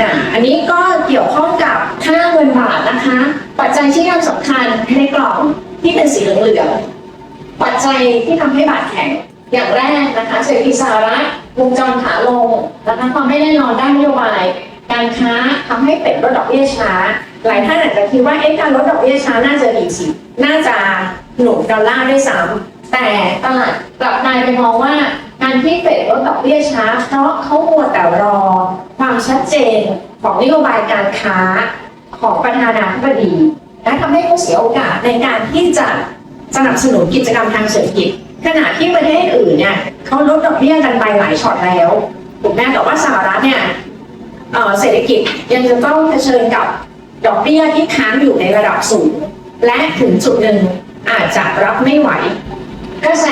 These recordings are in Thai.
อะอันนี้ก็เกี่ยวข้องกับค่าเงินบาทนะคะ ปัจจัยที่สำคัญในกล่องที่เป็นสีเหลืองๆปัจจัยที่ทำให้บาทแข็งอย่างแรกนะคะเศรษฐกิจสหรัฐวงจรขาลงนะคะความไม่แน่นอนด้านนโยบาย การค้าทำให้เป็ดลดดอกเบี้ยช้า หลายท่านอาจจะคิดว่าเอ๊ะการลดดอกเบี้ยช้าน่าจะดีสิน่าจะหนุนดอลลาร์ด้วยซ้ำแต่ตลาดกลับกลายเป็นมองว่า การที่เฟดลดดอกเบี้ยช้า เพราะเขามัวแต่รอ ความชัดเจนของนโยบายการค้าของประธานาธิบดีและทำให้เขาเสียโอกาสในการที่จะสนับสนุนกิจกรรมทางเศรษฐกิจ ขณะที่ประเทศอื่นเนี่ยเขาลดดอกเบี้ยกันไปหลายช็อตแล้วถูกไหมแต่ว่าสหรัฐเนี่ยเเศรษฐกิจยังจะต้องเผชิญกับดอกเบี้ยที่ค้างอยู่ในระดับสูง และถึงจุดหนึ่งอาจจะรับไม่ไหว กระแส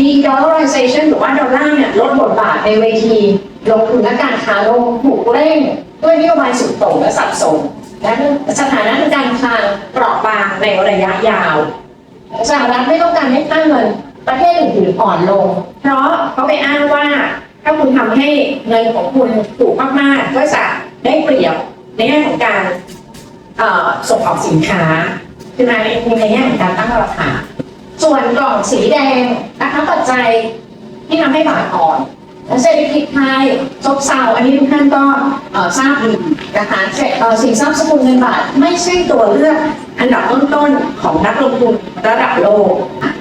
de-dollarization หรือว่าดอลลาร์เนี่ยลดบทบาทในเวทีลงทุนและการค้าลงถูกเร่งด้วยนโยบายสุดโต่งและสับสนและสถานะทางการคลังเปราะบางในระยะยาวสหรัฐไม่ต้องการให้ค่าเงินประเทศอื่นๆอ่อนลง เพราะเขาไปอ้างว่าถ้าคุณทำให้เงินของคุณถูกมากๆก็จะได้เปรียบในแง่ของการส่งออกสินค้าใช่ไหมในแง่ของการตั้งราคา ส่วนกล่องสีแดงนะคะปัจจัยที่ทำให้บาทอ่อนเศรษฐกิจไทยซบเซาอันนี้ทุกท่านก็ทราบดีนะคะเศรษฐสินทรัพย์สกุลเงินบาทไม่ใช่ตัวเลือกอันดับต้นๆของนักลงทุนระดับโลก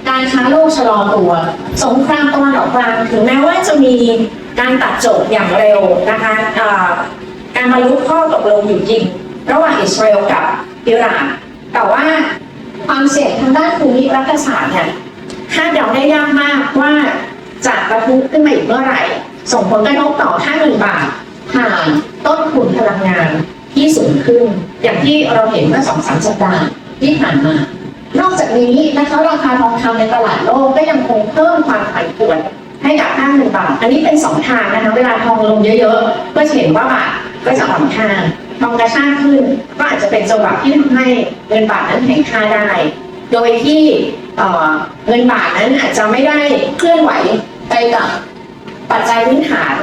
การค้าโลกชะลอตัว สงครามตะวันออกกลางถึงแม้ว่าจะมีการตัดจบอย่างเร็วนะคะการบรรลุข้อตกลงอยู่จริง ระหว่างอิสราเอลกับอิหร่านแต่ว่า ความเสี่ยงทางด้านภูมิรัฐศาสตร์เนี่ยคาดเดาได้ยากมากว่าจะประทุขึ้นมาอีกเมื่อไหร่ ส่งผลกระทบต่อค่าเงินบาทผ่านต้นทุนพลังงานที่สูงขึ้น อย่างที่เราเห็นเมื่อสองสามสัปดาห์ที่ผ่านมา นอกจากนี้นะคะราคาทองคำในตลาดโลกก็ยังคงเพิ่มความผันผวนให้กับค่าเงินบาท อันนี้เป็นสองทางนะคะ เวลาทองลงเยอะๆ ก็จะเห็นว่าบาทก็จะอ่อนค่า ทองกระชากขึ้น ก็อาจจะเป็นจังหวะที่ทำให้เงินบาทนั้นแข็งค่าได้ โดยที่เงินบาทนั้นอาจจะไม่ได้เคลื่อนไหวไปกับปัจจัยพื้นฐาน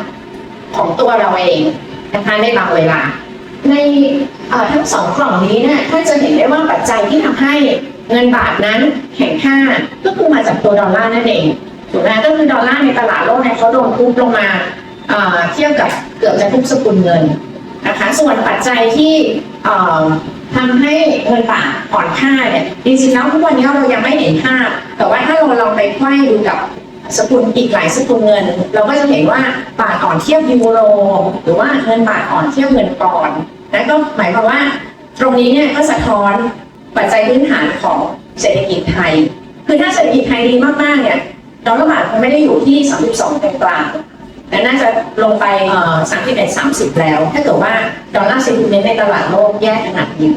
ของตัวเราเองนะคะในบางเวลา ในทั้งสองกล่องนี้เนี่ยถ้านจะเห็นได้ว่าปัจจัยที่ทำให้เงินบาทนั้นแข็งค่าก็คือมาจากตัวดอลลาร์นั่นเองถูกไหมก็คือดอลลาร์ในตลาดโลกเนี่ยเขาโดนทุบลงมาเอ่อเทียบกับเกือบจะทุกสกุลเงิน นะคะส่วนปัจจัยที่ทำให้เงินบาทอ่อนค่าเนี่ยจริงๆแล้วทุกวันนี้เรายังไม่เห็นภาพ แต่ว่าถ้าเราลองไปไขว้ดูกับสกุลอีกหลายสกุลเงิน เราก็จะเห็นว่าบาทอ่อนเทียบยูโร หรือว่าเงินบาทอ่อนเทียบเงินปอนด์นั่นก็หมายความว่า ตรงนี้เนี่ยก็สะท้อนปัจจัยพื้นฐานของเศรษฐกิจไทย คือถ้าเศรษฐกิจไทยดีมากๆเนี่ยดอลลาร์บาทคงไม่ได้อยู่ที่ 32กลาง แต่น่าจะลงไปเอ่อ31 30แล้ว ถ้าเกิดว่าดอลลาร์เซนติเมนต์ในตลาดโลกแย่ขนาดนี้